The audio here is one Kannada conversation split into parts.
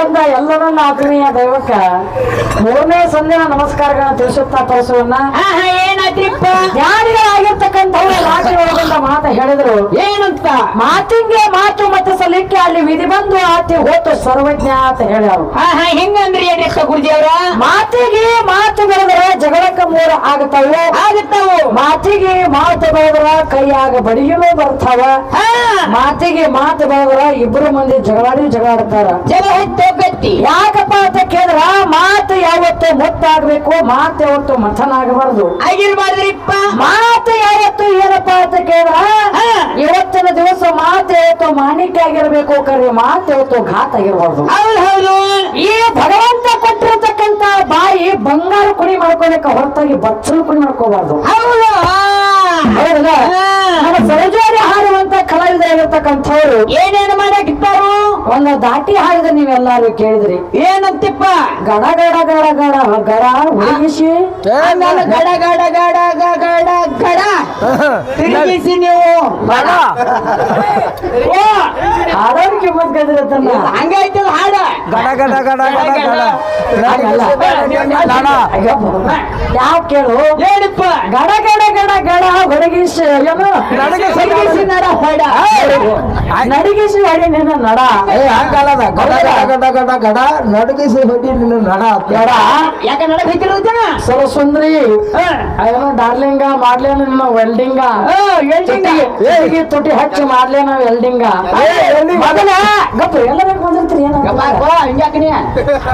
ನೋಡ್ತಕ್ಕಂತ ಎಲ್ಲರನ್ನ ಆತ್ಮೀಯ ದೈವಕ್ಕ ಮೂರನೇ ಸಂದಿನ ನಮಸ್ಕಾರಗಳನ್ನ ತಿಳಿಸುತ್ತಾ ಪರಸುವನ್ನ ಜ್ಞಾನಿಗಳಾಗಿರ್ತಕ್ಕಂಥವ್ರು ಮಾತಿ ಒಳಗೊಂಡ ಮಾತ ಹೇಳಿದ್ರು? ಏನಂತ? ಮಾತಿಂಗೆ ಮಾತು ಮತ್ತೆ ಸಲಿಕ್ಕೆ ಅಲ್ಲಿ ವಿಧಿ ಬಂದು ಆತಿ ಹೋತು ಸರ್ವಜ್ಞ ಅಂತ ಹೇಳ್ಯಾರು. ಹೆಂಗಂದ್ರಿ ಏನಿತ್ತ ಗುರುಜಿಯವರ? ಮಾತಿಗೆ ಮಾತು ಬೆಳೆದ್ರೆ ಜಗಳಕ್ಕ ಮೂರ ಆಗುತ್ತವೆ ಆಗುತ್ತವು ಮಾತಿಗೆ ಮಾತು ಬೆಳೆದ್ರ ಕೈಯಾಗ ಬಡಿಯೂ ಬರ್ತಾವ. ಮಾತಿಗೆ ಮಾತು ಬೆಳೆದ್ರ ಇಬ್ರು ಮಂದಿ ಜಗಳಾಡಿ ಜಗಳಾಡ್ತಾರ. ಜಲ ಗಟ್ಟಿ ಯಾಕಪ್ಪ ಅಂತ ಕೇಳಿದ್ರ ಮಾತು ಯಾವತ್ತು ಮುತ್ತಾಗಬೇಕು ಮಾತು ಯಾವತ್ತು ಮಥನಾಗಬಾರ್ದು. ಆಗಿರ್ಬಾರ್ದ್ರಿಪ್ಪ. ಮಾತು ಯಾವತ್ತು ಏನಪ್ಪ ಅಂತ ಕೇಳಿದ್ರ ಹಾ. ಇವತ್ತಿನ ದಿವಸ ಮಾತು ಯಾವತ್ತು ಮಾಣಿಕ್ಯ ಆಗಿರ್ಬೇಕು ಕರೆ ಮಾತು ಯಾವತ್ತು ಘಾತ ಆಗಿರ್ಬಾರ್ದು. ಹೌದು ಈ ಭಗವಂತ ಕೊಟ್ಟಿರತಕ್ಕಂತ ಬಾಯಿ ಬಂಗಾರ ಕುಣಿ ಮಾಡ್ಕೊಳಕ ಹೊರತಾಗಿ ಬಚ್ಚಲು ಕುಣಿ ಮಾಡ್ಕೋಬಾರ್ದು. ಹೌದು. ಹೌದಲ್ಲ. ನಮ್ಮ ಸರಜೋರಿ ಹಾಡುವಂತ ಕಲಾವಿದರಾಗಿರ್ತಕ್ಕಂಥವ್ರು ಏನೇನು ಮಾಡಕ್ಕಿತ್ತಾರು ಒಂದು ದಾಟಿ ಹಾಡಿದ ನೀವೆಲ್ಲಾರು ಕೇಳಿದ್ರಿ. ಏನಂತಿಪ್ಪ? ಗಡ ಗಡ ಗಡ ಗಡ ಗಡ ಹುಡುಗಿಸಿ ಆಮೇಲೆ ಗಡ ಗಡ ಗಡ ಗ- ಗಡ ಗಡ. ತಿರುಗಿಸಿ ನೀವು. ಹಂಗಾಯ್ತಲ್ಲ ಹಾಡ. ಗಡ ಗಡ ಗಡ ಗಡ ಗಡ. ನಾನ ಯಾವ ಕೇಳು? ಹೇಳಿಪ್ಪ ಗಡ ಗಡ ಗಡ ಗಡ ಏನು? ನಡಗಿಸಿ ನಡ ಹಾಡ ನಡಿಗಿಸಿ ಹೊಡಿ ನಿನ್ನ ನಡ. ಏ ಹಂಗಲ್ಲದ. ಗಡ ಗಡ ಗಡ ಗಡ ಗಡ ನಡಗಿಸಿ ಹೊಡಿ ನಿನ್ನ ನಡ. ಗಡ ಯಾಕ ನಡಕ್ ಹೈತಿರೋದನ ಸರಸುಂದ್ರಿ ಅಯ್ಯೋ ಡಾರ್ಲಿಂಗ ಮಾಡ್ಲೇನ ನಿನ್ನ ವೆಲ್ಡಿಂಗ? ತುಟಿಗೆ ತುಟಿ ಹಚ್ಚಿ ಮಾಡ್ಲೇನ ವೆಲ್ಡಿಂಗ. ಮೊದಲ ಗಪ್ಪ ಎಲ್ಲ ಬೇಕು ಬಂದಿರ್ತೀರಿ ಏನ ಹಿಂಗ್ಯಾಕನೇ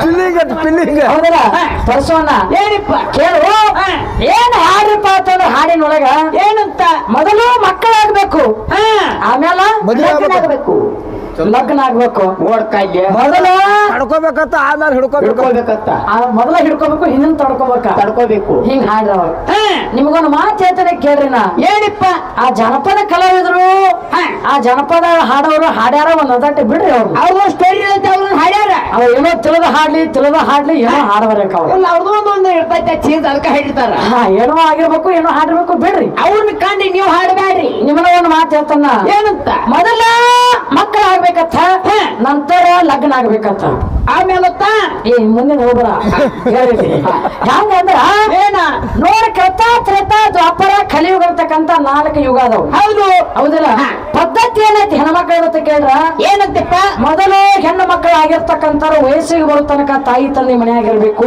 ಪಿಲ್ಲಿಂಗ್ ಅಂತ ಪಿಲ್ಲಿಂಗ್. ಹೌದಲ್ಲ? ಪರಸೋಣ ಏನಪ್ಪ? ಕೇಳು. ಏನ್ ಹಾಡ್ರಿಪ್ಪ ಅಂತಂದ್ರೆ ಹಾಡಿನೊಳಗ? ಏನಂತ? ಮೊದಲು ಮಕ್ಕಳಾಗ್ಬೇಕು. ಹಾ. ಆಮೇಲೆ ಮದುವೆ ಆಗ್ಬೇಕು. ಲಗ್ನ ಆಗ್ಬೇಕು ಓಡ್ಕಾಯ್ಗೆ ಮೊದಲು ತಡ್ಕೋಬೇಕತ್ತ ಆಮೇಲೆ ಹಿಡ್ಕೋಬೇಕು. ಆ ಮೊದಲ ಹಿಡ್ಕೋಬೇಕು ಹಿಂದಿನ ತಡ್ಕೋಬೇಕ. ತಡ್ಕೋಬೇಕು. ಹಿಂಗ್ ಹಾಡ್ರ ನಿಮ್ಗೊಂದು ಮಾತು ಹೇಳ್ತೇನೆ ಕೇಳ್ರಿ ನಾ. ಏನಿಪ್ಪ ಆ ಜನಪದ ಕಲಾವಿದರು. ಆ ಜನಪದ ಹಾಡೋರು ಹಾಡ್ಯಾರ ಒಂದ್ ಅದಟ್ಟು ಬಿಡ್ರಿ ಅವ್ರು. ಅವ್ರು ಸ್ಟೋರಿ ಇರುತ್ತೆ ಹಾಡ್ಯಾರ. ಅವ್ ಏನೋ ತಿಳಿದ ಹಾಡ್ಲಿ ತಿಳಿದ ಹಾಡ್ಲಿ ಏನೋ ಅವ್ರು. ಇಲ್ಲ ಅವ್ರದ್ದು ಒಂದು ಒಂದು ಇರ್ತೈತೆ ಚೀಸ್ ಅದಕ್ಕೆ ಹೇಳಿರ್ತಾರ ಹಾ ಏನೋ ಆಗಿರ್ಬೇಕು ಏನೋ ಹಾಡಬೇಕು ಬಿಡ್ರಿ. ಅವ್ರನ್ನ ಕಂಡು ನೀವು ಹಾಡಬೇಡ್ರಿ ನಿಮ್ಮನ್ನ ಒಂದು ಮಾತು ಹೇಳ್ತಾನ ಏನಂತ? ಮೊದಲ ಮಕ್ಕಳ ಆಗ್ಬೇಕತ್ತ ನಂತರ ಲಗ್ನ ಆಗ್ಬೇಕತ್ತ ಆಮೇಲತ್ತ? ಏ ಮುಂದಿನ ಹೋಗ್ರ ಹೆಂಗಂದ್ರ ಏನ? ನೋಡ ಕೃತ ತ್ರೇತ ದ್ವಾಪರ ಕಲಿಯುಗ ಅಂತಕ್ಕಂತ ನಾಲ್ಕು ಯುಗ ಅದಾವ. ಹೌದು. ಹೌದಿಲ್ಲ? ಪದ್ಧತಿ ಏನೈತಿ ಹೆಣ್ಮಕ್ಳ ಅಂತ ಕೇಳ್ರ? ಏನಂತಪ್ಪ ಮೊದಲು ಹೆಣ್ಣು ಮಕ್ಕಳು ಆಗಿರ್ತಕ್ಕಂತ ವಯಸ್ಸಿಗೆ ಬರೋ ತನಕ ತಾಯಿ ತಂದೆ ಮನೆಯಾಗಿರ್ಬೇಕು.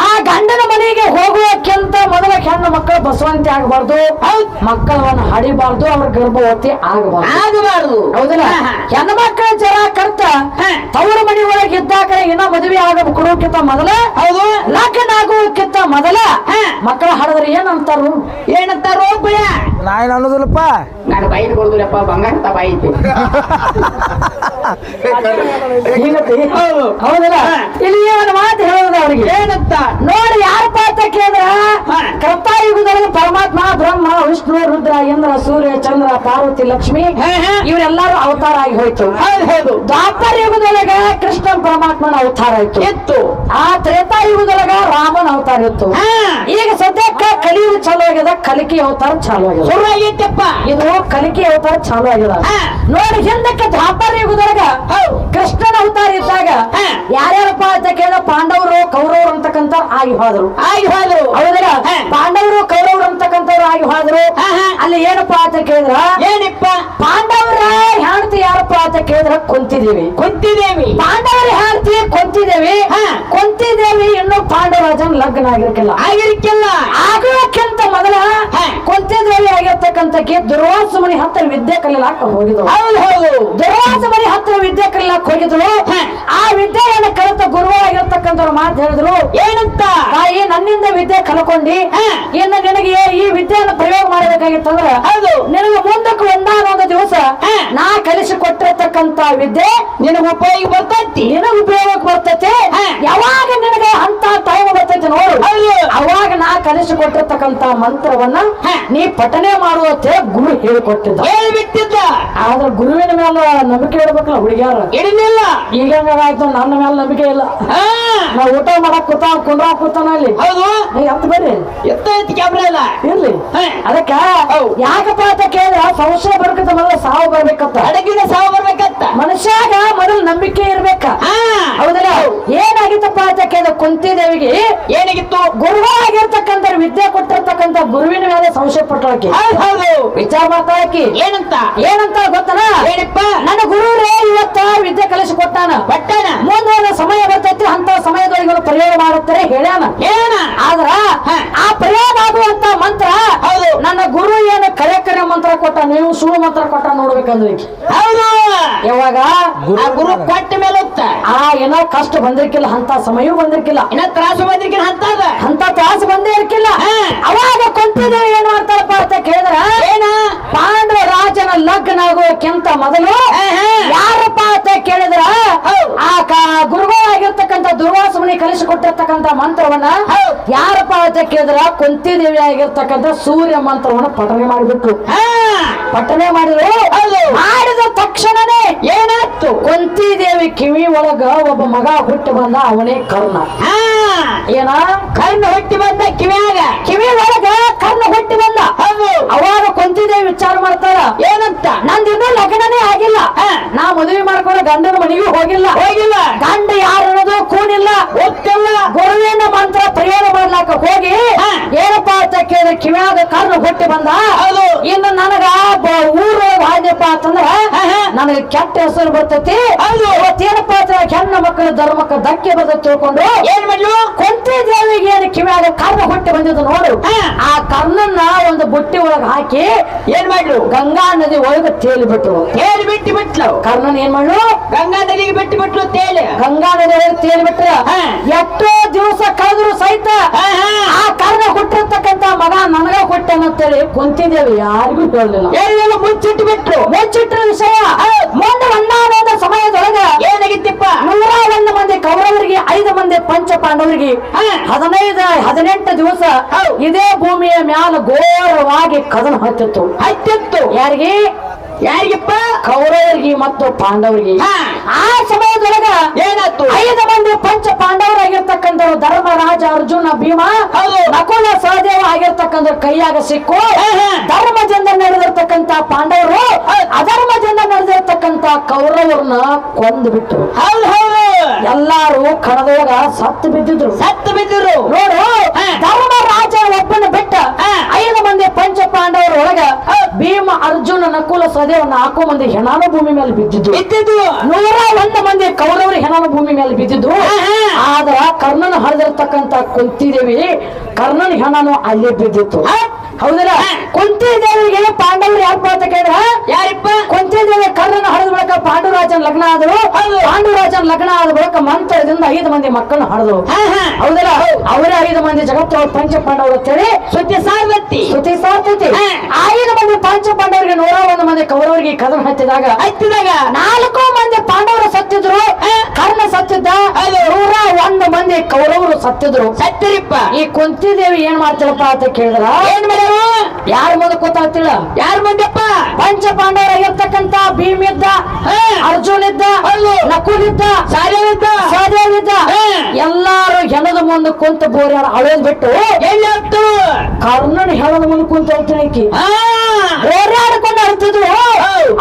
ಆ ಗಂಡನ ಮನೆಗೆ ಹೋಗುವಕ್ಕಿಂತ ಮೊದಲ ಹೆಣ್ಣು ಮಕ್ಕಳು ಬಸವಂತಿ ಆಗಬಾರ್ದು. ಹೌದ್. ಮಕ್ಕಳನ್ನ ಹಡಿಬಾರ್ದು ಅವ್ರ ಗರ್ಭವತಿ ಆಗಬಾರ್ದು. ಆಗಬಾರ್ದು. ಹೌದಿಲ್ಲ? ಹಾ, ಹಾ. ಹೆಣ್ಣು ಮಕ್ಕಳ ಜರ ಕರ್ತ ತವರ ಮನೆ ಒಳಗೆ ಇದ್ದಾಗ ಇನ್ನ ಮದುವೆ ಆಗಬೇಕಿಂತ ಮೊದಲ ಹೌದು. ಲಗ್ನ ಆಗೋಕ್ಕಿಂತ ಮೊದಲ. ಮಕ್ಕಳ ಹಡದ್ರೆ ಏನ್ ಅಂತಾರು ಏನಂತಾರೋ ಬಿಡ ನಾ ಏನ್ ಅನ್ನೋದಿಲ್ಲಪ್ಪ. ನಾನು ಬೈದು ಕೊಡುದಿಲ್ಲಪ್ಪ ಬಂಗಾರ ಬಾಯಿ. ಹೌದಿಲ್ಲ. ಇಲ್ಲಿ ಒಂದು ಮಾತು ಹೇಳೋದು ಅವ್ರಿಗೆ. ಏನಂತ? ನೋಡಿ ಯಾರ ಪಾತ್ರ ಕೇಳಿದ್ರ ಹಾ. ಕೃತಾಯುಗದೊಳಗೆ ಪರಮಾತ್ಮ ಬ್ರಹ್ಮ ವಿಷ್ಣು ರುದ್ರ ಇಂದ್ರ ಸೂರ್ಯ ಚಂದ್ರ ಪಾರ್ವತಿ ಲಕ್ಷ್ಮಿ. ಇವರೆಲ್ಲರೂ ಅವತಾರ ಆಗಿ ಹೋಯ್ತು. ಹೌದು ಹೌದು. ದ್ವಾಪರ ಯುಗದೊಳಗೆ ಕೃಷ್ಣ ಪರಮಾತ್ಮನ ಅವತಾರ ಆಯ್ತು ಇತ್ತು. ಆ ತ್ರೇತಾಯುಗದೊಳಗ ರಾಮನ ಅವತಾರ ಇತ್ತು. ಈಗ ಕಲಿಯುಗ ಚಾಲು ಆಗ್ಯದ ಕಲಿಕೆ ಅವತಾರ ಚಾಲು ಆಗ್ಯದ ಶುರು ಆಗೈತಪ್ಪ ಇದು ಕಲಿಕೆ ಅವತಾರ ಚಾಲು ಆಗ್ಯದ ನೋಡಿ ಹಿಂದಕ್ಕೆ ದ್ವಾಪರ ಯುಗದೊಳಗ. ಕೃಷ್ಣನ ಅವತಾರ ಇದ್ದಾಗ. ಯಾರ್ಯಾರಪ್ಪ ಅಂತ ಕೇಳಿದ? ಪಾಂಡವರು ಕೌರವರು ಅಂತಕ್ಕಂಥ ಆಗಿ ಹೋದ್ರು. ಆಗಿ ಹೋದ್ರು. ಹೌದ್ರ? ಪಾಂಡವರು ಕೌರವರು ಅಂತಕ್ಕಂಥವ್ರು ಆಗಿ ಹೋದ್ರು. ಅಲ್ಲಿ ಏನಪ್ಪ ಅಂತ ಕೇಳಿದ್ರ? ಏನಪ್ಪ? ಪಾಂಡವರ ಹೆಂಡತಿ ಯಾರಪ್ಪ ಅಂತ ಕೇಳಿದ್ರ? ಕೊಂತಿದೇವಿ. ಕುಂತಿದೇವಿ. ಪಾಂಡವರ ಹೆಂಡತಿ ಕುಂತಿದೇವಿ. ಕುಂತಿದೇವಿ ಇನ್ನು ಪಾಂಡವರಾಜನ್ ಲಗ್ನ ಆಗಿರ್ಕಿಲ್ಲ. ಆಗಿರ್ಕಿಲ್ಲ. ಆಗೋಕ್ಕಿಂತ ಮೊದಲ. ಕುಂತಿದೇವಿ ಆಗಿರ್ತಕ್ಕಂಥಕ್ಕೆ ದುರ್ವಾಸ ಮನಿ ಹತ್ತಿರ ವಿದ್ಯೆ ಕಲಿಲಾಕ ಹೋಗಿದ್ರು ಹೌದು ಹೌದು. ದುರ್ವಾಸ ಮನಿ ಹತ್ತಿರ ವಿದ್ಯೆ ಕಲಿಲಾಕ ಹೋಗಿದ್ರು ಆ ವಿದ್ಯೆಯನ್ನು ಕಲಿತ ಗುರುವಾಗಿರ್ತಕ್ಕಂಥವ್ರು ಮಾತು ಹೇಳಿದ್ರು. ಏನಂತ? ತಾಯಿ ನನ್ನಿಂದ ವಿದ್ಯೆ ಕಲ್ಕೊಂಡಿ ಇನ್ನ ನಿನಗೆ ಈ ವಿದ್ಯೆಯನ್ನು ಪ್ರಯೋಗ ಮಾಡಬೇಕಾಗಿತ್ತಂದ್ರ ಹೌದು. ನಿನಗೆ ಮುಂದಕ್ಕೆ ಒಂದಾನ ಒಂದು ದಿವಸ. ನಾ ಕಲಿಸಿ ಕೊಟ್ಟಿರ್ತಕ್ಕಂತ ವಿದ್ಯೆ ನಿನಗ ಉಪಯೋಗ ಬರ್ತೈತಿ. ನಿನಗ ಉಪಯೋಗಕ್ಕೆ ಬರ್ತೈತಿ. ಯಾವಾಗ ನಿನಗೆ ಅಂತ ಟೈಮ್. ಅವಾಗ ನಾ ಕಲಿಸಿ ಕೊಟ್ಟಿರ್ತಕ್ಕಂತ ಮಂತ್ರವನ್ನ. ನೀ ಪಠನೆ ಮಾಡುವಂತೆ ಗುರು ಹೇಳಿಕೊಟ್ಟಿದ್ದ. ಹೇಳ್ಬಿಟ್ಟಿದ್ದ. ಆದ್ರೆ ಗುರುವಿನ ಮೇಲೆ ನಂಬಿಕೆ ಇಡ್ಬೇಕಲ್ಲ ಹುಡುಗಿಯಾರ? ಇಡಲಿಲ್ಲ. ಈಗ ಆಯ್ತು? ನನ್ನ ಮೇಲೆ ನಂಬಿಕೆ ಇಲ್ಲ. ಹಾ. ನಾ ಊಟ ಮಾಡಕ್ ಕೂತ ಕುಂದ್ರ ಕೂತಾನ ಅಲ್ಲಿ. ಹೌದು. ಎತ್ತ ಬರ್ರಿ ಎತ್ತೈತಿ ಕ್ಯಾಮ್ರಾ ಇಲ್ಲ ಇರ್ಲಿ. ಅದಕ್ಕ. ಯಾಕಪ್ಪ ಅಂತ ಕೇಳಿದ್ರೆ ಸಂಶಯ ಬರ್ಕತ್ತ ಮೊದಲ ಸಾವು ಬರ್ಬೇಕಂತ ಅಡಗಿನ ಸಾವು ಬರ್ಬೇಕಂತ ಮನುಷ್ಯಾಗ ಮೊದಲು ನಂಬಿಕೆ ಇರ್ಬೇಕ. ಹಾ. ಕುಂತಿದೇವಿಗೆ ಏನಾಗಿತ್ತು? ಗುರುಗಳಾಗಿರ್ತಕ್ಕಂಥ ವಿದ್ಯೆ ಕೊಟ್ಟಿರ್ತಕ್ಕಂತ ಗುರುವಿನ ಮೇಲೆ ಸಂಶಯ ಪಟ್ಟಳಕ್ಕೆ ಹೌದು ಹೌದು. ವಿಚಾರ ಮಾಡ್ತಾಳಕಿ ಏನಂತ? ಏನಂತ ಗೊತ್ತನ? ಏನಪ್ಪ? ನನ್ನ ಗುರು ಇವತ್ತ ವಿದ್ಯೆ ಕಲಿಸಿ ಕೊಟ್ಟಾನ ಪಟ್ಟಣ ಮುಂದೊಂದು ಸಮಯ ಬರ್ತೈತಿ ಅಂತ ಸಮಯದೊಳಗೆ ಪರಿಹಾರ ಪ್ರಯೋಗ ಮಾಡುತ್ತಾರೆ ಹೇಳ್ಯಾನ? ಏನ ಆದ್ರ. ಆ ಪ್ರಯೋಗ ಆಗುವಂತ ಮಂತ್ರ ಹೌದು. ನನ್ನ ಗುರು ಏನು ಕರೆ ಕರೆ ಮಂತ್ರ ಕೊಟ್ಟ ನೀವು ಸುಳ್ಳು ಮಂತ್ರ ಕೊಟ್ಟ ನೋಡ್ಬೇಕಂದ್ರೆ ಹೌದು. ಯಾವಾಗ? ಆ ಗುರು ಕೊಟ್ಟ ಮೇಲೆ ಹೋಗ್ತ. ಆ ಏನೋ ಕಷ್ಟ ಬಂದಿರ್ಕಿಲ್ಲ ಅಂತ ಸಮಯ ಬಂದಿರ್ಕಿಲ್ಲ. ಇನ್ನ ತ್ರಾಸು ಬಂದಿರ್ಕಿಲ್ಲ ಅಂತ ಅಂತ ತ್ರಾಸು ಬಂದೇ ಇರ್ಕಿಲ್ಲ ಹ. ಅವಾಗ ಕೊಂತಿದ್ದೇವೆ ಏನ್ ಮಾಡ್ತಾರಪ್ಪ ಅಂತ ಕೇಳಿದ್ರ ಏನ ಪಾಂಡವ ರಾಜನ ಆಗೋಕ್ಕಿಂತ ಮೊದಲು. ಯಾರಪ್ಪ ಅಂತ ಕೇಳಿದ್ರ. ಆ ಗುರುಗಳಾಗಿರ್ತಕ್ಕಂಥ ದುರ್ವಾಸ ಮುನಿ ಕಲಿಸಿಕೊಟ್ಟಿರ್ತಕ್ಕಂಥ ಮಂತ್ರವನ್ನ. ಯಾರಪ್ಪ ಅಂತ ಕೇಳಿದ್ರ ಕುಂತಿದೇವಿ ಆಗಿರ್ತಕ್ಕಂಥ ಸೂರ್ಯ ಮಂತ್ರವನ್ನ ಪಠನೆ ಮಾಡಿಬಿಟ್ರು. ಹಾ. ಪಠನೆ ಮಾಡಿದ್ರು. ಮಾಡಿದ ತಕ್ಷಣನೇ ಏನಾಯ್ತು? ಕುಂತಿದೇವಿ ಕಿವಿ ಒಳಗ ಒಬ್ಬ ಮಗ ಹುಟ್ಟು ಬಂದ ಅವನೇ ಕರ್ಣ. ಹಾ. ಏನ? ಕಣ್ಣು ಹುಟ್ಟಿ ಬಂದ ಕಿವಿಯಾಗ. ಕಿವಿ ಒಳಗ ಕರ್ಣ ಹುಟ್ಟಿ ಬಂದ. ಅವಾಗ ಕುಂತಿದೇವಿ ವಿಚಾರ ಮಾಡ್ತಾರ. ಏನಂತ? ನಂದಿನ ಲಗ್ನನೇ ಆಗಿಲ್ಲ. ನಾ ಮದುವೆ ಮಾಡ್ಕೊಂಡು ಗಂಡನ ಮನೆಗೂ ಹೋಗಿಲ್ಲ. ಹೋಗಿಲ್ಲ. ಗಂಡ ಯಾರು ಅನ್ನೋದು ಕೂಡಿಲ್ಲ ಗೊತ್ತಿಲ್ಲ. ಗುರುವಿನ ಮಂತ್ರ ಪ್ರಯೋಗ ಮಾಡ್ಲಾಕ ಹೋಗಿ. ಏನಪ್ಪಾ ಅಂತ ಕೇಳಿದ್ರೆ ಕಿವಿಯಾದ ಕಾರಣ ಹುಟ್ಟಿ ಬಂದ ಹೌದು. ಇನ್ನು ನನಗ ಬ- ಊರು ಹಾದ್ಯಪ್ಪ ಅಂತಂದ್ರ ಹಾ, ನನಗೆ ಕೆಟ್ಟ ಹೆಸರು ಬರ್ತೈತಿ. ಏನಪ್ಪಾ ಹೆಣ್ಣ ಅಂತ ಹೆಣ್ಣು ಮಕ್ಕಳ ಧರ್ಮಕ್ಕ ಧಕ್ಕೆ ಬದ ತಿಳ್ಕೊಂಡು ಏನ್ ಮಾಡ್ಲು? ಕೊಂತಿ ದೇವಿಗೆ ಏನು ಕಿವಿಯಾಗ ಕರ್ಣ ಹುಟ್ಟಿ ಬಂದಿದ್ದು ನೋಡು. ಆ ಕರ್ಣನ್ನ ಒಂದು ಬುಟ್ಟಿ ಒಳಗ ಹಾಕಿ ಏನ್ ಮಾಡ್ಲು? ಗಂಗಾ ನದಿ ಒಳಗ ತೇಲಿ ಬಿಟ್ರು ತೇಲಿ ಬಿಟ್ಟು ಬಿಟ್ಲು. ಕರ್ಣನ್ ಏನ್ ಮಾಡ್ಲು? ಗಂಗಾ ನದಿಗೆ ಬಿಟ್ಟು ಬಿಟ್ಲು ತೇಲಿ. ಗಂಗಾ ನದಿ ಒಳಗ ತೇಲಿ ಬಿಟ್ರ. ಎಷ್ಟೋ ದಿವಸ ಕಳೆದ್ರು ಸಹಿತ. ಆ ಕರ್ಣ ಮಗ ನನಗ ಮತ್ತೇಳಿ ಕುಂತಿದ್ದೇವೆ ಯಾರಿಗೂ ಹೇಳಲಿಲ್ಲ ಎಲ್ಲ ಮುಚ್ಚಿಟ್ಟು ಬಿಟ್ರು ಮುಚ್ಚಿಟ್ರ ವಿಷಯ. ಮುಂದೆ ಒಂದಾದ ಸಮಯದೊಳಗ ಏನಾಗಿತ್ತಪ್ಪ? ನೂರ ಒಂದು ಮಂದಿ ಕೌರವರಿಗೆ ಐದು ಮಂದಿ ಪಂಚ ಪಾಂಡವರಿಗೆ. ಹದಿನೈದು ಹದಿನೆಂಟು ದಿವಸ. ಇದೇ ಭೂಮಿಯ ಮ್ಯಾಲ ಘೋರವಾಗಿ ಕದನ ಹತ್ತಿತ್ತು. ಹತ್ತಿತ್ತು. ಯಾರಿಗೆ? ಯಾರಿಗಪ್ಪ? ಕೌರವರಿಗೆ ಮತ್ತು ಪಾಂಡವರಿಗೆ. ಆ ಆ ಸಮಯದೊಳಗ ಏನಾಯ್ತು? ಐದು ಮಂದಿ ಪಂಚ ಪಾಂಡವರಾಗಿರ್ತಕ್ಕಂಥವ್ರು ಧರ್ಮರಾಜ ಅರ್ಜುನ ಭೀಮ. ನಕುಲ ಸಹದೇವ ಆಗಿರ್ತಕ್ಕಂಥ ಕೈಯಾಗ ಸಿಕ್ಕು. ಹಾ. ಧರ್ಮದಿಂದ ನಡೆದಿರ್ತಕ್ಕಂಥ ಪಾಂಡವರು ಅಧರ್ಮದಿಂದ ನಡೆದಿರ್ತಕ್ಕಂಥ ಕೌರವರನ್ನ ಕೊಂದು ಬಿಟ್ಟರು ಹೌದು ಹೌದು. ಎಲ್ಲಾರು ಕಣದೊಳಗ ಸತ್ತು ಬಿದ್ದಿದ್ರು. ಸತ್ತು ಬಿದ್ದಿದ್ರು. ನೋಡು ಹಾ. ಧರ್ಮರಾಜ ಒಬ್ಬನ ಬಿಟ್ಟ ಹಾ. ಐದು ಮಂದಿ ಪಂಚ ಪಾಂಡವರ ಒಳಗ ಭೀಮ ಅರ್ಜುನ ನಕುಲ ಸಹದೇವನ ಹಾಕೋ ಮಂದಿ ಹೆಣಾನ ಭೂಮಿ ಮೇಲೆ ಬಿದ್ದಿದ್ದು ಬಿದ್ದಿದ್ದು ನೂರ ಒಂದು ಮಂದಿ ಕೌರವರು ಹೆಣಾನು ಭೂಮಿ ಮೇಲೆ ಬಿದ್ದಿದ್ದು. ಆದ್ರ ಕರ್ಣನ ಹರಿದಿರ್ತಕ್ಕಂತ ಕುಂತಿದೇವಿ ಕರ್ಣನ ಹೆಣನು ಅಲ್ಲೇ ಬಿದ್ದಿತ್ತು. ಹೌದಲ್ಲ? ಕುಂತಿ ದೇವಿಗೆ ಪಾಂಡವರು ಯಾಕೆ ಅಂತ ಕೇಳಿದ್ರ ಯಾರಿಪ್ಪ? ಕುಂತಿದೇವಿ ಕರ್ಣನ ಹರಿದ ಬಳಿಕ ಪಾಂಡುರಾಜನ್ ಲಗ್ನ ಆದರು ಪಾಂಡುರಾಜನ ಲಗ್ನ ಆದ ಬಳಿಕ ಮಂತ್ರದಿಂದ ಐದು ಮಂದಿ ಮಕ್ಕಳನ್ನ ಹರಿದ್ರು. ಹೌದಲ್ಲ? ಅವರೇ ಐದು ಮಂದಿ ಜಗತ್ತೊಳಗೆ ಪಂಚ ಪಾಂಡವರು ಅಂತೇಳಿ ಸುದ್ದಿ ಸಾರ್ವತ್ತಿ ಸ್ತುತಿ ಸಾರ್ತೈತಿ. ಐದು ಮಂದಿ ಪಂಚ ಪಾಂಡವರಿಗೆ ನೂರ ಒಂದು ಮಂದಿ ಕೌರವರಿಗೆ ಕದನ ಹತ್ತಿದಾಗ ಹತ್ತಿದಾಗ? ನಾಲ್ಕು ಮಂದಿ ಪಾಂಡವರು ಸತ್ತಿದ್ರು. ಕರ್ಣ ಸತ್ತಿದ್ದ. ನೂರ ಒಂದು ಮಂದಿ ಕೌರವರು ಸತ್ತಿದ್ರು. ಸತ್ತಿರಿಪ್ಪ. ಈ ಕುಂತಿದೇವಿ ಏನ್ ಮಾಡ್ತಿರಪ್ಪ ಅಂತ ಕೇಳಿದ್ರ? ಏನ್ ಮಾಡ್ಯಾವ ಯಾರ ಮುಂದೆ ಗೊತ್ತಾಗ್ತಿಲ್ಲ ಯಾರ ಮುಂದೆಪ್ಪ? ಪಂಚ ಪಾಂಡವರಾಗಿರ್ತಕ್ಕಂತ ಭೀಮ್ ಇದ್ದ. ಅರ್ಜುನ್ ಇದ್ದ. ನಕುಲ್ ಇದ್ದ ಇದ್ದ. ಹಾ. ಎಲ್ಲಾರು ಹೆಣದ ಮುಂದೆ ಕುಂತ ಬೋರ್ಯಾರ ಅಳೋದ್ ಬಿಟ್ಟು ಎಲ್ಲಿ ಹೋಗ್ತು ಕರ್ಣನ ಹೆಣದ ಮುಂದೆ ಕುಂತ ಹೋಗ್ತೀನಿ ಹೋರಾಡ್ಕೊಂಡು ಅರ್ತಿದ್ರು.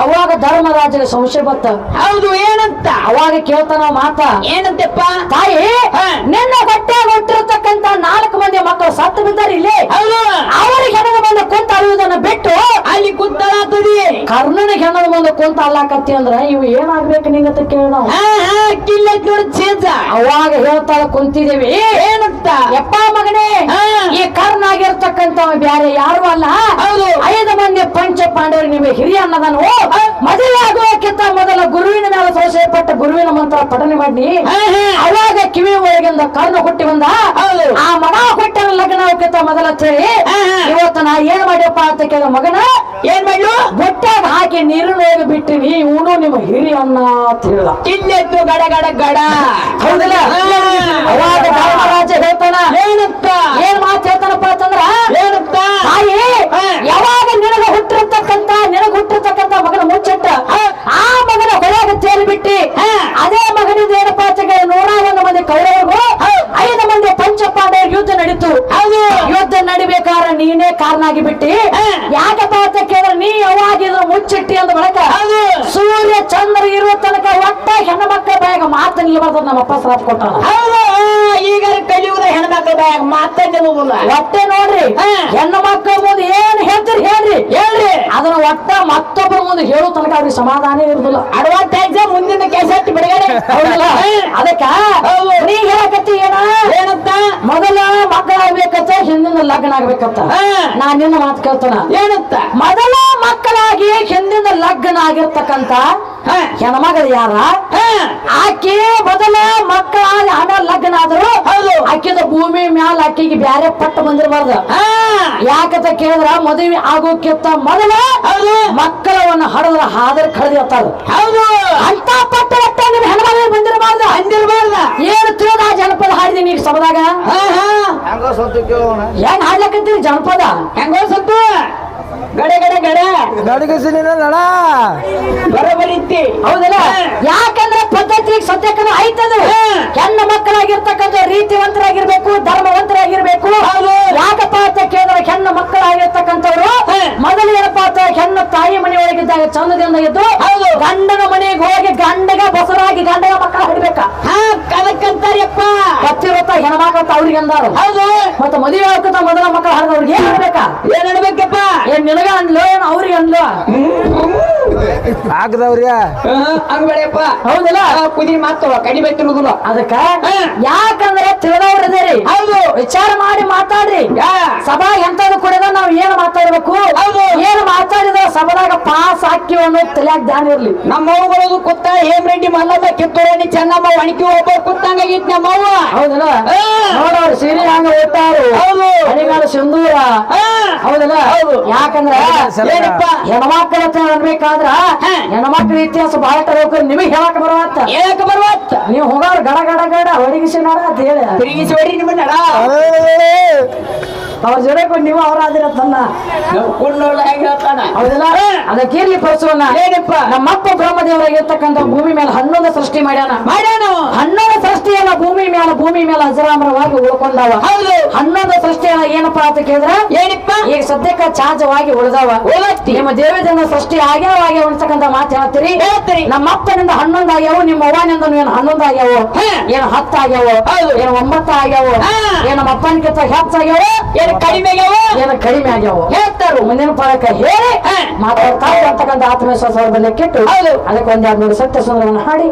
ಅವಾಗ ಧರ್ಮರಾಜನ ಸಂಶಯ ಬತ್ತ ಹೌದು ಏನಂತ? ಅವಾಗ ಕೇಳ್ತಾನ ಮಾತ. ಏನಂತಪ್ಪ ತಾಯಿ ಹಾ. ನಿನ್ನ ಹೊಟ್ಟೆ ಹುಟ್ಟಿರ್ತಕ್ಕಂತ ನಾಲ್ಕು ಮಂದಿ ಮಕ್ಕಳು ಸತ್ತು ಬಿದ್ದಾರೆ ಇಲ್ಲಿ ಹೌದು ಅವರಿಗೆ ಹೆಣದ ಮುಂದೆ ಕುಂತ ಅಳುವುದನ್ನ ಬಿಟ್ಟು ಅಲ್ಲಿ ಕುತ್ತಲಾತದಿ ಹೆಣ್ಣು ಮುಂದೆ ಕುಂತ ಅಲ್ಲಾಕತ್ತಿ ಅಂದ್ರ ಇವು ಏನಾಗ್ಬೇಕು ನಿಂಗ ಕೇಳ ನಾವು ಹಾ ಹಾ ಕಿಲ್ಲ ನೋಡಿ ಚೇಜ. ಅವಾಗ ಹೇಳ್ತಾಳ ಕುಂತಿದೇವಿ ಏನಂತ? ಯಪ್ಪ ಮಗನೇ. ಈ ಕರ್ಣ ಆಗಿರ್ತಕ್ಕಂತ ಬ್ಯಾರೆ ಯಾರು ಅಲ್ಲ. ಹೌದು. ಐದು ಮಂದಿ ಪಂಚ ಪಾಂಡವರು ನಿಮಗೆ ಹಿರಿಯ ಅನ್ನದನು. ಮದುವೆ ಆಗುವಕ್ಕಿಂತ ಮೊದಲ ಗುರುವಿನ ಮೇಲೆ ಸಂಶಯ ಪಟ್ಟ ಗುರುವಿನ ಮಂತ್ರ ಪಠನೆ ಮಾಡಿ. ಅವಾಗ ಕಿವಿ ಒಳಗಿಂದ ಕರ್ಣ ಹುಟ್ಟಿ ಬಂದ. ಆ ಮಗ ಹುಟ್ಟಿನ ಲಗ್ನ ಹೋಗ್ತ ಮೊದಲ ಅಂತ ಹೇಳಿ. ಇವತ್ತು ನಾ ಏನ್ ಮಾಡ್ಯಪ್ಪ ಅಂತ ಕೇಳ ಮಗನ? ಏನ್ ಮಾಡ್ಲು? ಬುಟ್ಟಾಗ ಹಾಕಿ ನೀರಿನೊಳಗೆ ಬಿಟ್ಟಿನಿ ಇವನು ನಿಮ್ಮ ಹಿರಿಯನ್ನ ಅಂತ ಹೇಳ. ಕಿಲ್ಲೆತ್ತು ಗಡ ಗಡ ಗಡ. ಹೌದಿಲ್ಲ? ಅವಾಗ ಹೇಳ್ತಾನ ಏನಂತ ಏನ್ ಮಾತು ಹೇಳ್ತಾನಪ್ಪ ಅಂತಂದ್ರ ಏನಂತ ತಾಯಿ ಹಾ. ಯಾವಾಗ ನಿನಗ ಹುಟ್ಟಿರ್ತಕ್ಕಂತ ನಿನಗ ಹುಟ್ಟಿರ್ತಕ್ಕಂತ ಮಗನ ಮುಚ್ಚಿಟ್ಟ ಆ ಮಗನ ಹೊರಗೆ ತೇಲಿ ಬಿಟ್ಟಿ ಹಾ. ಅದೇ ಮಗನಿಂದ ಏನಪ್ಪಾ ಅಂತ ಕೇಳಿ ನೂರ ಒಂದು ಮಂದಿ ಕೌರವರಿಗೂ ಐದು ಮಂದಿ ಪಂಚ ಪಾಂಡವರ ಯುದ್ಧ ನಡೀತು ಹೌದು. ಯುದ್ಧ ನಡಿಬೇಕಾದ್ರೆ ನೀನೇ ಕಾರಣ ಆಗಿ ಬಿಟ್ಟಿ. ಯಾಕಪ್ಪ ಅಂತ ಕೇಳಿದ್ರೆ ನೀ ಯಾವಾಗಿದ್ರು ಮುಚ್ಚಿಟ್ಟಿ ಅಂದ ಬಳಕ. ಸೂರ್ಯ ಚಂದ್ರ ಇರುವ ತನಕ ಒಟ್ಟ ಹೆಣ್ಣು ಮಕ್ಕಳ ಬಾಯಾಗ ಮಾತು ನಿಲ್ಬಾರ್ದು ನಮ್ಮಪ್ಪ ಶ್ರಾಪ್ ಕೊಟ್ಟ ಈಗ ಕಲಿಯುವುದ ಹೆಣ್ಮಕ್ಳ ಬಾಯಾಗ ಮಾತ ನಿಲ್ಲುವುದಿಲ್ಲ ಒಟ್ಟೆ ನೋಡ್ರಿ. ಹೆಣ್ಣು ಮಕ್ಕಳ ಮುಂದೆ ಏನ್ ಹೇಳ್ತೀರಿ ಹೇಳ್ರಿ. ಹೇಳ್ರಿ. ಅದನ್ನ ಒಟ್ಟ ಮತ್ತೊಬ್ಬರ ಮುಂದೆ ಹೇಳೋ ತನಕ ಅವ್ರಿಗೆ ಸಮಾಧಾನ ಇರುದಿಲ್ಲ. ಅಡ್ವಾಂಟೇಜ್ ಮುಂದಿನ ಕೆಸೆಟ್ ಬಿಡುಗಡೆ. ಅದಕ್ಕೆ ಅದಕ್ಕ ನೀ ಹೇಳಕತ್ತಿ ಏನ? ಏನಂತ? ಮೊದಲ ಮಕ್ಕಳಾಗ್ಬೇಕತ್ತ ಹಿಂದಿನ ಲಗ್ನ ಆಗ್ಬೇಕತ್ತ. ನಾ ನಿನ್ನ ಮಾತು ಕೇಳ್ತಾನ. ಏನಂತ? ಮೊದಲ ಮಕ್ಕಳಾಗಿ ಹಿಂದಿನ ಲಗ್ನ ಆಗಿರ್ತಕ್ಕಂತ. ಹೆಣ್ಮಗಳು ಯಾರ. ಆಕೆ ಮೊದಲ ಮಕ್ಕಳ ಹಣ ಲಗ್ನ ಆದ್ರು ಹೌದು. ಆಕಿದ ಭೂಮಿ ಮ್ಯಾಲ ಆಕೆಗೆ ಬ್ಯಾರೆ ಪಟ್ಟು ಬಂದಿರಬಾರ್ದು. ಹಾ. ಯಾಕಂತ ಕೇಳಿದ್ರ ಮದುವೆ ಆಗೋಕ್ಕಿಂತ ಮೊದಲ ಹೌದು. ಮಕ್ಕಳವನ್ನ ಹಡದ್ರ ಹಾದರ್ ಕಳೆದಿರ್ತಾರ ಹೌದು. ಅಂತ ಪಟ್ಟ ಪಟ್ಟ ನಿಮ್ ಹೆಣ್ಮಗಳಿಗೆ ಬಂದಿರಬಾರ್ದು. ಅಂದಿರ್ಬಾರ್ದ ಏನು ತಿಳಿದ ಜನಪದ ಹಾಡಿದೆ ನೀವು ಸಭದಾಗ? ಹಾ ಹಾ. ಹಂಗ ಹಾಡ್ಲಕತ್ತೀರಿ ಜನಪದ? ಹೆಂಗೋ ಸ್ವಲ್ಪ ಗಡೆ ಗಡೆ ಗಡ. ನಡಗಿಸಿ ನೀನು ನಡ. ಬರಬರಿತಿ. ಹೌದಲ್ಲ? ಯಾಕಂದ್ರೆ ಪದ್ಧತಿ ಸದ್ಯಕ್ಕೂ ಐತದು ಹೆಣ್ಣು ಮಕ್ಕಳಾಗಿರ್ತಕ್ಕಂಥ ರೀತಿವಂತರಾಗಿರ್ಬೇಕು ಧರ್ಮವಂತರಾಗಿರ್ಬೇಕು. ಹೌದು. ಯಾಕಪ್ಪ ಅಂತ ಕೇಳಿದ್ರೆ ಹೆಣ್ಣು ಮಕ್ಕಳಾಗಿರ್ತಕ್ಕಂಥವ್ರು ಮೊದಲನೇ ಪಾತ್ರ ಏನಪ್ಪಾ ಅಂತ ಹೆಣ್ಣು ತಾಯಿ ಮನೆಯೊಳಗಿದ್ದಾಗ ಚಂದದಿಂದ ಇದ್ದು ಹೌದು. ಗಂಡನ ಮನೆಗೆ ಹೋಗಿ ಗಂಡಗ ಬಸರಾಗಿ ಗಂಡಗ ಮಕ್ಕಳ ಹಿಡ್ಬೇಕ. ಹಾ ಹತ್ತಿರತ್ತ ಕತ್ತಿರತ್ತ ಹೆಣ್ಮಕ್ಳ ಅವ್ರಿಗೆ ಅಂದಾರು ಹೌದು. ಮತ್ತೆ ಮದುವೆ ಆಗುತ್ತ ಮೊದಲ ಮಕ್ಕಳ ಹರಿದವ್ರಿಗೆ ಏನ್ ಹೇಳ್ಬೇಕ? ಏನ್ ಹೇಳ್ಬೇಕಪ್ಪ? ಏನ್ ನಿನಗ ಅಂದ್ಲು ಏನ್ ಅವ್ರಿಗೆ ಅನ್ಲೋ? ಹಂಗಬೇಡಪ್ಪ ಹೌದಲ್ಲ? ಕುದಿ ಮಾತವ ಕಡಿಮೆ ತಿರುಗುದು ಅದಕ್ಕ. ಯಾಕಂದ್ರೆ ತಿಳಿದವ್ರದೇರಿ ಹೌದು. ವಿಚಾರ ಮಾಡಿ ಮಾತಾಡ್ರಿ. ಸಭಾ ಎಂತದು ಕುಡಿದ ನಾವ್ ಏನ್ ಮಾತಾಡ್ಬೇಕು? ಸಭಾದಾಗ ಪಾಸ್ ಹಾಕಿವ ಅನ್ನೋ ತಲೆಯಾಗ ಧ್ಯಾನ ಇರ್ಲಿ. ನಮ್ಮ ಅವ್ಗಳದು ಕುತ್ತ ಹೇಮರೆಡ್ಡಿ ಮಲ್ಲಮ್ಮ ಕಿತ್ತೂರಣಿ ಚೆನ್ನಮ್ಮ ಒಣಕಿ ಒಬ್ಬ ಕುತ್ತಂಗಾಗಿತ್ ನಮ್ಮ ಅವ್ವ ಹೌದಲ್ಲ? ಹಾ. ನೋಡವ್ರು ಸೀರೆ ಹಂಗ ಓದ್ತಾರು ಹೌದು. ಹಣಿಗಾಲ ಸಿಂಧೂರ. ಹೌದಲ್ಲ? ಹೌದು. ಯಾಕಂದ್ರೆ ಏನಪ್ಪ? ಹೆಣ್ಮಕ್ಳ ಹತ್ರ ಅನ್ಬೇಕಾದ್ರ. ಹೆಣ್ಮಕ್ಳ ಇತಿಹಾಸ ಬಹಳ ತಗೋಕ ನಿಮಗೆ ಹೇಳಕ್ ಬರುವತ್ತ? ಹೇಳಕ್ ಬರುವತ್ತ? ನೀವು ಹೋಗಾರ ಗಡ ಗಡ ಗಡ ಹೊಡಿಗಿಸಿ ನೋಡ ಅಂತ ಹೇಳಿ. ತಿರುಗಿಸಿ ಹೊಡಿ ನಿಮ್ಮ ನಡ. ಅವ್ರ ಜೊತೆ ನೀವು ಅವ್ರ ಆದಿರ ತನ್ನ ಕುಣ್ಣೋಳ ಹೆಂಗ್ ಹೇಳ್ತಾನ? ಹೌದಲ್ಲ? ಏನಪ್ಪ? ನಮ್ಮಪ್ಪ ಬ್ರಹ್ಮದೇವರಾಗಿರ್ತಕ್ಕಂಥ ಭೂಮಿ ಮೇಲೆ ಹನ್ನೊಂದು ಸೃಷ್ಟಿ ಮಾಡ್ಯಾನ. ಮಾಡ್ಯಾನ. ಹನ್ನೊಂದು ಸೃಷ್ಟಿಯನ್ನ ಭೂಮಿ ಮೇಲೆ ಭೂಮಿ ಮೇಲೆ ಅಜರಾಮರವಾಗಿ ಉಳ್ಕೊಂಡಾವ. ಹೌದು. ಹನ್ನೊಂದು ಸೃಷ್ಟಿಯನ್ನ ಏನಪ್ಪಾ ಅಂತ ಕೇಳಿದ್ರ? ಏನಪ್ಪ? ಈಗ ಸದ್ಯಕ್ಕ ಚಾಜವಾಗಿ ಉಳಿದಾವ. ನಿಮ್ಮ ದೇವದಿಂದ ಸೃಷ್ಟಿ ಆಗ್ಯಾವ ಆಗ್ಯಾವ ಅನ್ಸಕ್ಕಂತ ಮಾತು ಹೇಳ್ತೀರಿ? ಹೇಳ್ತೀರಿ. ನಮ್ಮ ಅಪ್ಪನಿಂದ ಹನ್ನೊಂದು ಆಗ್ಯಾವ ನಿಮ್ಮ ಅವ್ವನಿಂದ ಏನು ಹನ್ನೊಂದು ಆಗ್ಯಾವ? ಏನ್ ಹತ್ತು ಆಗ್ಯಾವ? ಹೌದು. ಏನು ಒಂಬತ್ತು ಆಗ್ಯಾವ. ಏನು ನಮ್ಮ ಕೆತ್ತ ಹೆಚ್ಚಾಗ್ಯಾವ? ಏನ್ ಕಡಿಮೆ ಏನು ಕಡಿಮೆ ಆಗ್ಯಾವ ಹೇಳ್ತಾರು ಮುಂದಿನ ಪಾಲಕ ಹೇಳಿ. ಮಾತಾಡ್ತಾ ಇರ್ತಕ್ಕಂಥ ಆತ್ಮವಿಶ್ವಾಸ ಬೆಲೆ ಕೆಟ್ಟು ಹೌದು. ಅದಕ್ಕೆ ಒಂದೆರಡು ಮೂರು ಸತ್ಯ ಸುಂದರವನ್ನು ಹಾಡಿ